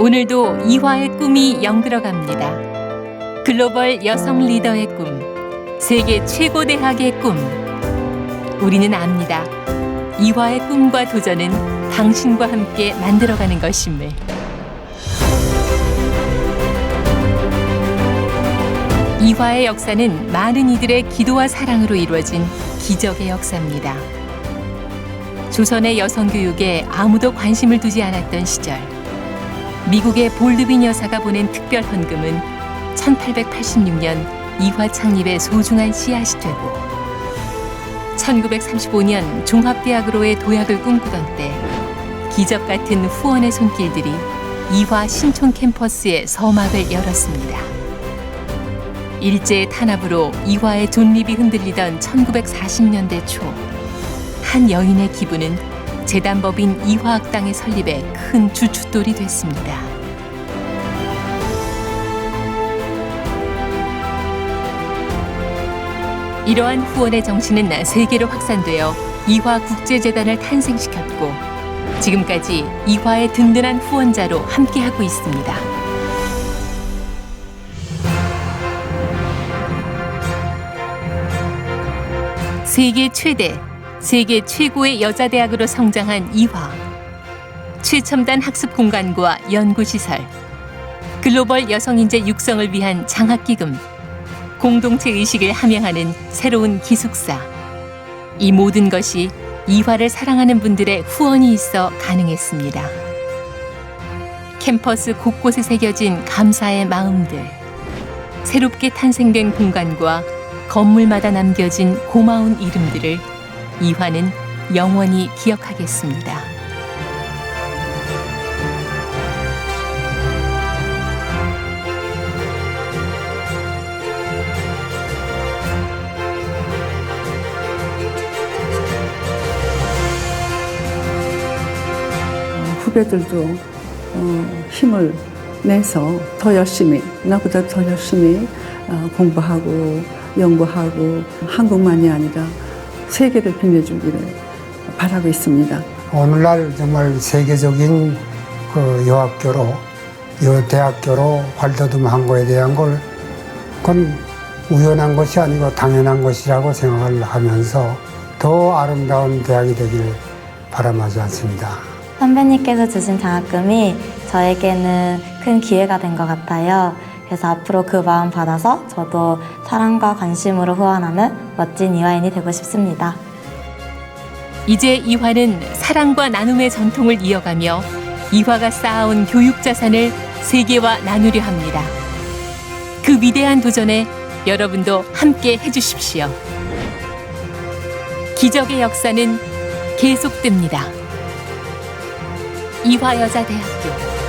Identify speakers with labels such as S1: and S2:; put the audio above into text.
S1: 오늘도 이화의 꿈이 연그러갑니다. 글로벌 여성 리더의 꿈, 세계 최고 대학의 꿈. 우리는 압니다. 이화의 꿈과 도전은 당신과 함께 만들어가는 것임을. 이화의 역사는 많은 이들의 기도와 사랑으로 이루어진 기적의 역사입니다. 조선의 여성 교육에 아무도 관심을 두지 않았던 시절, 미국의 볼드빈 여사가 보낸 특별 헌금은 1886년 이화 창립의 소중한 씨앗이 되고 1935년 종합대학으로의 도약을 꿈꾸던 때 기적 같은 후원의 손길들이 이화 신촌 캠퍼스의 서막을 열었습니다. 일제의 탄압으로 이화의 존립이 흔들리던 1940년대 초, 한 여인의 기부는 재단법인 이화학당의 설립에 큰 주춧돌이 됐습니다. 이러한 후원의 정신은 세계로 확산되어 이화 국제재단을 탄생시켰고 지금까지 이화의 든든한 후원자로 함께하고 있습니다. 세계 최대, 세계 최고의 여자 대학으로 성장한 이화. 최첨단 학습 공간과 연구 시설, 글로벌 여성 인재 육성을 위한 장학 기금, 공동체 의식을 함양하는 새로운 기숙사. 이 모든 것이 이화를 사랑하는 분들의 후원이 있어 가능했습니다. 캠퍼스 곳곳에 새겨진 감사의 마음들. 새롭게 탄생된 공간과 건물마다 남겨진 고마운 이름들을 이화는 영원히 기억하겠습니다.
S2: 후배들도 어, 힘을 내서 더 열심히 나보다 더 열심히 어, 공부하고 연구하고 한국만이 아니라 세계를 빛내주기를 바라고 있습니다.
S3: 오늘날 정말 세계적인 그 여학교로 여 대학교로 활더듬한 거에 대한 걸 그건 우연한 것이 아니고 당연한 것이라고 생각을 하면서 더 아름다운 대학이 되길 바람하지 않습니다.
S4: 선배님께서 주신 장학금이 저에게는 큰 기회가 된 것 같아요. 그래서 앞으로 그 마음 받아서 저도 사랑과 관심으로 후원하는 멋진 이화인이 되고 싶습니다.
S1: 이제 이화는 사랑과 나눔의 전통을 이어가며 이화가 쌓아온 교육 자산을 세계와 나누려 합니다. 그 위대한 도전에 여러분도 함께 해주십시오. 기적의 역사는 계속됩니다. 이화여자대학교